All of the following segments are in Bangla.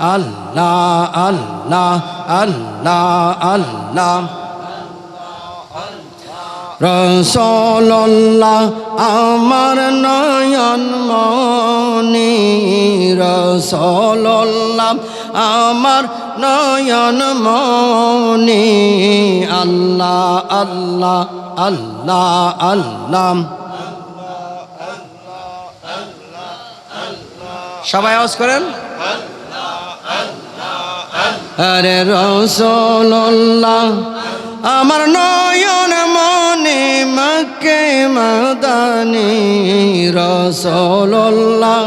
আল্লাহ আল্লাহ আল্লাহ আল্লাহ। রসল্লাহ আমার নয়ন মনি রসল্লাহ আমার নয়ন মনি আল্লাহ আল্লাহ আল্লাহ আল্লাহ। সবাই আওয়াজ করেন? আরে রসল্লাহ আমার নয়ন মনে মকে মদানি। রসল্লাহ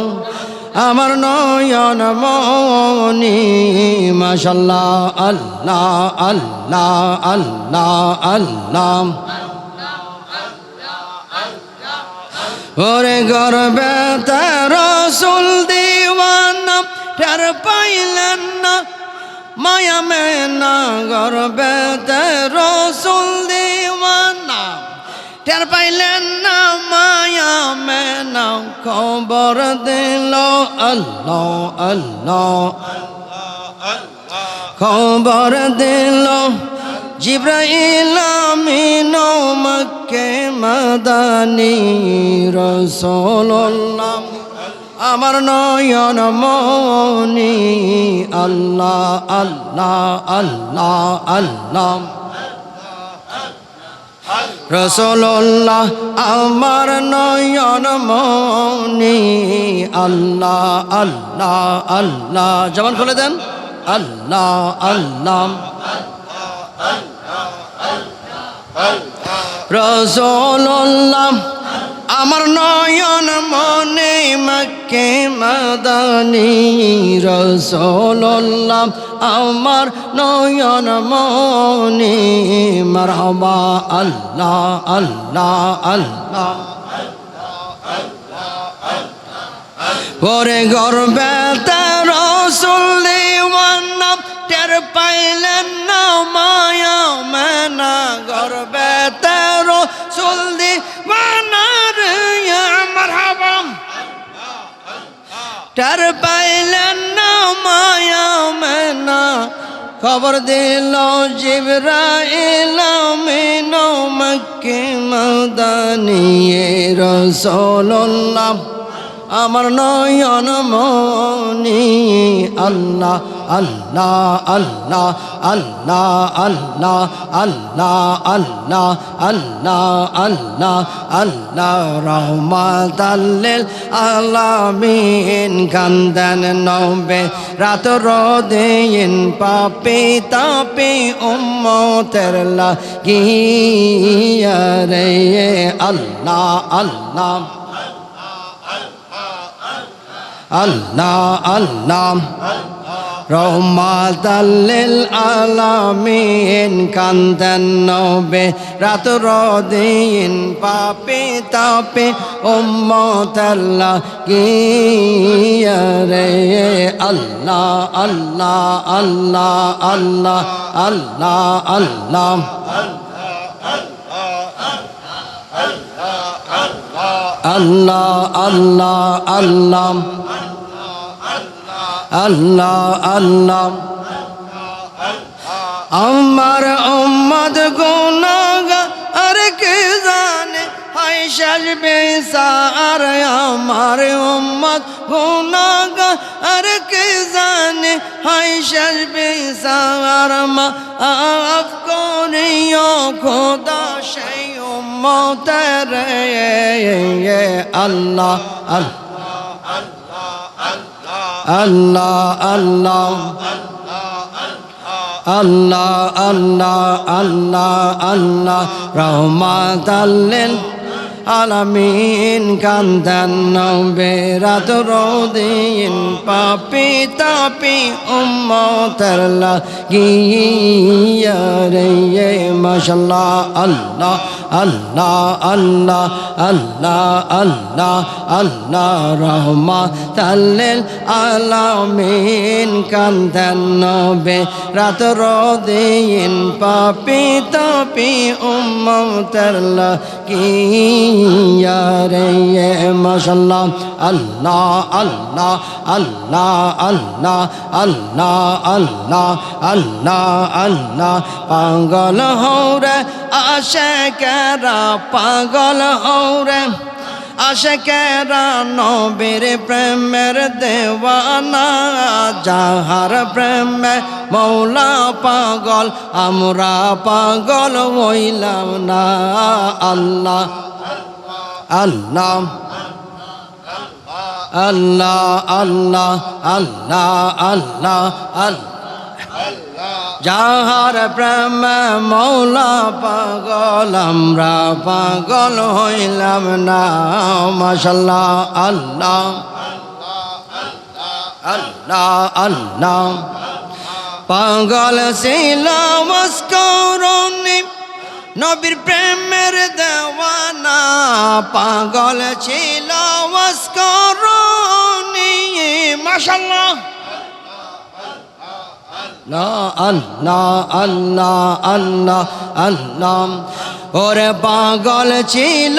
আমার নয়ন মনি, মাশাল্লাহ, আল্লাহ আল্লাহ আল্লাহ আল্লাহ। ওরে গর্বে তার রসুল দিওয়ানা পাইলেন মায়া মেনা গর্বে রসুল দিওয়ানা টের পাইলেন না মায়া মেনা, খবর দিল আল্লাহ আল্লাহ খবর দিল জিব্রাইল আমিন মক্কে মাদানি রসোল্লাহ আমার নয়ন মনি, আল্লাহ আল্লাহ আল্লাহ আল্লাহ। রসোল্লাহ আমার নয়ন মনি, আল্লাহ আল্লাহ আল্লাহ। জবান খুলে দেন। আল্লাহ আল্লাহ। রসোল্লাহ আমার নয়ন মনে মকে মদানি রসোল্লাহ। আমার নয়ন মনে মারহাবা আল্লাহ আল্লাহ আল্লাহ ওরে গর্বে রসুল দিওয়ানা টের পাইলেন না, মায়া মেনা। গর্বে রসুল দিওয়ানা টের পাইলেন না, মায়া মেনা। খবর দিল জিবরা এলাম মক্কে মদানিয়ে রসুল্লাহ আমার নয়ন মনি আল্লাহ আল্লাহ আল্লাহ আল্লাহ আল্লাহ আল্লাহ আল্লাহ আল্লাহ আল্লাহ আল্লাহ রহমাতাল্লিল আলামিন। কান্দান নবে, রাত রোদিন পাপি তাপি উম্মতের লাগিয়া আল্লাহ আল্লাহ। আল্লাহ আল্লাহ। রহমাতাল্লিল আলামিন কান্দেন নবে রাত রদিন পাপি তাপি উম্মতাল্লাহ গিয়া রে। আল্লাহ আল্লাহ আল্লাহ আল্লাহ আল্লাহ আল্লাহ। আল্লাহ আল্লাহ আল্লাহ আল্লাহ আল্লাহ আমার উম্মদ গুনাগা আর কে জানে হাই শেষ বেসার আমার উম্মদ গুনাগা আর কে জানে হাই শেষ বেসার মা আফ করিও খোদা সেই উম্মতের আল্লাহ আল্লাহ আল্লাহ আল্লাহ আল্লাহ আল্লাহ আল্লাহ রহমাত আল্লেন আলামিন কান্দান বেরাত রোদিন পাপি তাপি উম্মতার গিয়া রে মাশাল্লাহ, আল্লাহ আল্লাহ আল্লাহ আল্লাহ আল্লাহ আল্লাহ রহমা তাল্লেল আলামিন কান্দেন নবে রাত রোদিন পাপি তাপি উম্মতের লাগিয়া রে মাশাল্লাহ আল্লাহ আল্লাহ আল্লাহ আল্লাহ আল্লাহ আল্লাহ আল্লাহ আল্লাহ পাগল হৌরে আশে কেরা পাগল হৌরে আশেকেরা নবীর প্রেমের দেওয়ানা? যাহার প্রেমে মৌলা পাগল, আমরা পাগল হইলাম না। আল্লাহ আল্লাহ আল্লাহ আল্লাহ আল্লাহ আল্লাহ আল্লাহ। যাহার প্রেম মৌলা পাগল, আমরা পাগল হইলাম না। মাসাল্লাহ আল্লাহ আল্লাহ আল্লাহ। পাগল ছিল মস্করণী নবীর প্রেমের দেওয়ানা। পাগল ছিল মাসাল্লাহ ওরে পাগল ছিল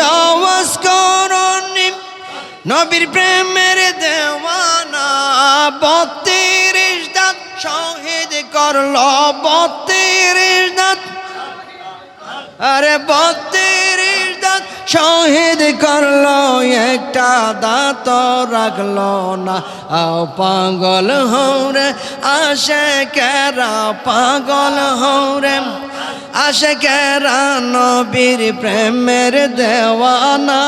নবীর প্রেমের দেওয়ানা। বত্রিশ দাঁত শহীদ করল বত্রিশ দাঁত আরে বত্রিশ শহীদ করল, একটা দাঁত রাখল না। আও পাগল হৌরে আসে কেরা পাগল হৌরে আসে কেরা নবীর প্রেমের দেওয়ানা,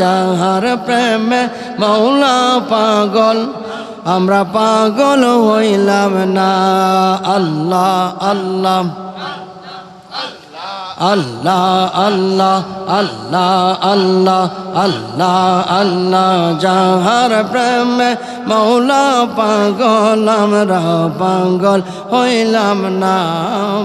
যাহার প্রেমে মৌলা পাগল। আমরা পাগল হইলাম না, আল্লাহ আল্লাহ। আল্লাহ আল্লাহ আল্লাহ আল্লাহ আল্লাহ আল্লাহ যাহার প্রেম মৌলা পাগল আমরা পাগল হইলাম না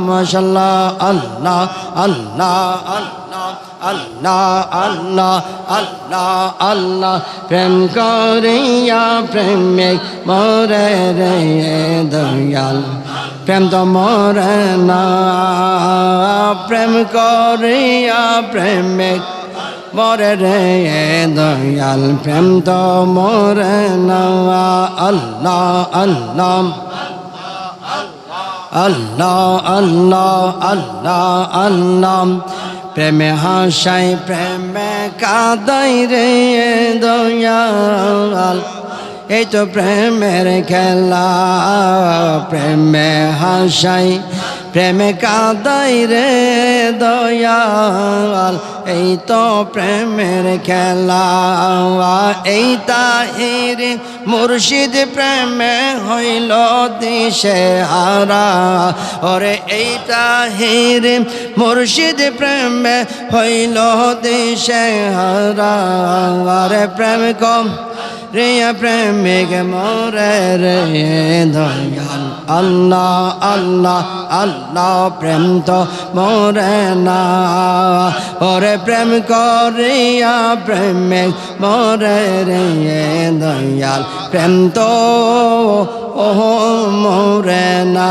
মশাল্লাহ আল্লাহ আল্লাহ আল্লাহ আল্লাহ আল্লাহ আল্লাহ আল্লাহ প্রেম করিয়া প্রেমিক মরে রে দয়াল প্রেম তো মরে না। প্রেম করিয়া প্রেমিক মরে রে দয়াল। প্রেম তো মরে না। আল্লাহ আল্লাহ আল্লাহ আল্লাহ আল্লাহ আল্লাহ। প্রেমে হাসাই, প্রেমে কাদাই রে দয়াল। এই তো প্রেমের খেলা, প্রেমে হাসাই, প্রেমে কাদাই রে দয়াল। এই তো প্রেমের খেলা, এই তাহির মুর্শিদ প্রেমে হইল দিশে হারা ওরে এই তাহির মুর্শিদ প্রেমে হইল দিশে হারা আরে প্রেম কম রিয়া প্রেমিক মোরে রে দয়াল। আল্লাহ আল্লাহ আল্লাহ, প্রেম তো মোরে না। ওরে প্রেম করিয়া প্রেমিক মোরে রে দয়াল। প্রেম তো ওহ মোরে না।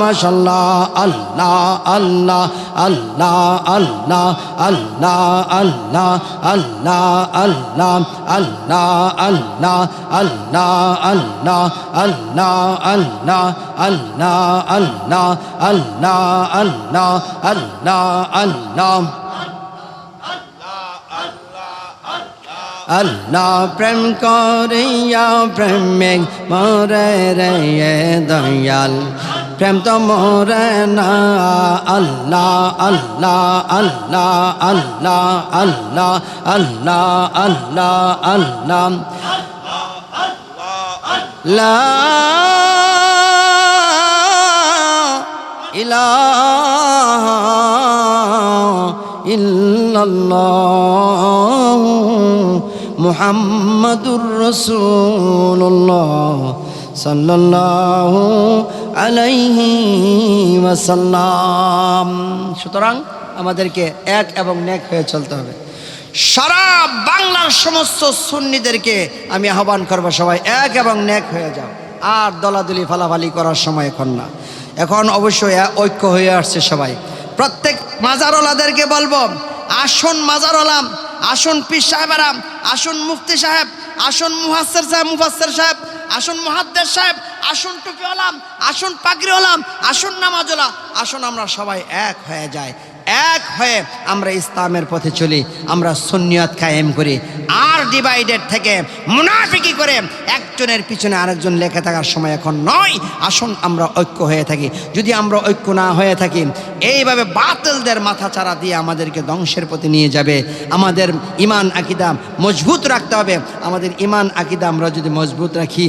মাশাল্লাহ, আল্লাহ আল্লাহ আল্লাহ আল্লাহ আল্লাহ আল্লাহ আল্লাহ আল্লাহ আল্লাহ আল্লাহ আল্লাহ আল্লাহ আল্লাহ আল্লাহ আল্লাহ আল্লাহ আল্লাহ আল্লাহ আল্লাহ আল্লাহ আল্লাহ প্রেম করিয়া প্রেমিক মরে রে দয়াল প্রেম তো মরে না, আল্লাহ আল্লাহ আল্লাহ আল্লাহ আল্লাহ আল্লাহ আল্লাহ আল্লাহ। লা ইলাহা ইল্লাল্লাহ মুহাম্মাদুর রাসূলুল্লাহ সাল্লাল্লাহু আলাইহি ওয়াসাল্লাম। সুতরাং আমাদেরকে এক এবং নেক হয়ে চলতে হবে। সারা বাংলার সমস্ত সুন্নিদেরকে আমি আহ্বান করব সবাই, এক এবং নেক হয়ে যাও। আর দলাদলি ফালাফালি করার সময় এখন না। এখন অবশ্যই ঐক্য হয়ে আসছে সবাই। প্রত্যেক মাজারওয়ালাদেরকে বলব, আসুন মাজারওয়ালাম, আসুন পীর সাহেবেরাম, আসুন মুফতি সাহেব, আসুন মুহাসের সাহেব মুফাসের সাহেব, আসুন মহাদ্দের সাহেব আসুন পাগড়ি আসুন আসন নামাজ ওলাম আসন আমরা সবাই এক হয়ে যায় এক হয়ে আমরা ইসলামের পথে চলি, আমরা সুন্নিয়ত কায়েম করি। আর ডিভাইডেড থেকে মুনাফিকি করে একজনের পিছনে আরেকজন লেখে থাকার সময় এখন নয়, আসুন আমরা ঐক্য হয়ে থাকি। যদি আমরা ঐক্য না হয়ে থাকি, এইভাবে বাতিলদের মাথা চারা দিয়ে আমাদেরকে ধ্বংসের পথে নিয়ে যাবে। আমাদের ইমান আকিদা মজবুত রাখতে হবে। আমাদের ইমান আকিদা আমরা যদি মজবুত রাখি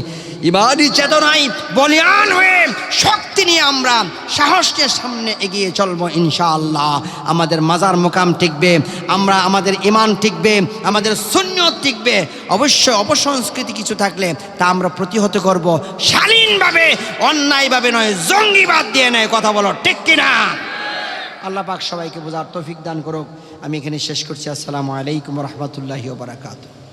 ইমানই চেতনায় বলিয়ান হয়ে শক্তি নিয়ে আমরা সাহসকে সামনে এগিয়ে চলবো ইনশাআল্লাহ। আমাদের মাজার মোকাম টিকবে আমরা আমাদের ইমান টিকবে আমাদের সুন্নত টিকবে অবশ্যই অপসংস্কৃতি কিছু থাকলে তা আমরা প্রতিহত করব। শালীনভাবে, অন্যায়ভাবে নয়, জঙ্গিবাদ দিয়ে নয়, কথা বলো, ঠিক কিনা? আল্লাহ পাক সবাইকে বোঝার তৌফিক দান করুক। আমি এখানে শেষ করছি। আসসালামু আলাইকুম রহমতুল্লাহি বারাকাতু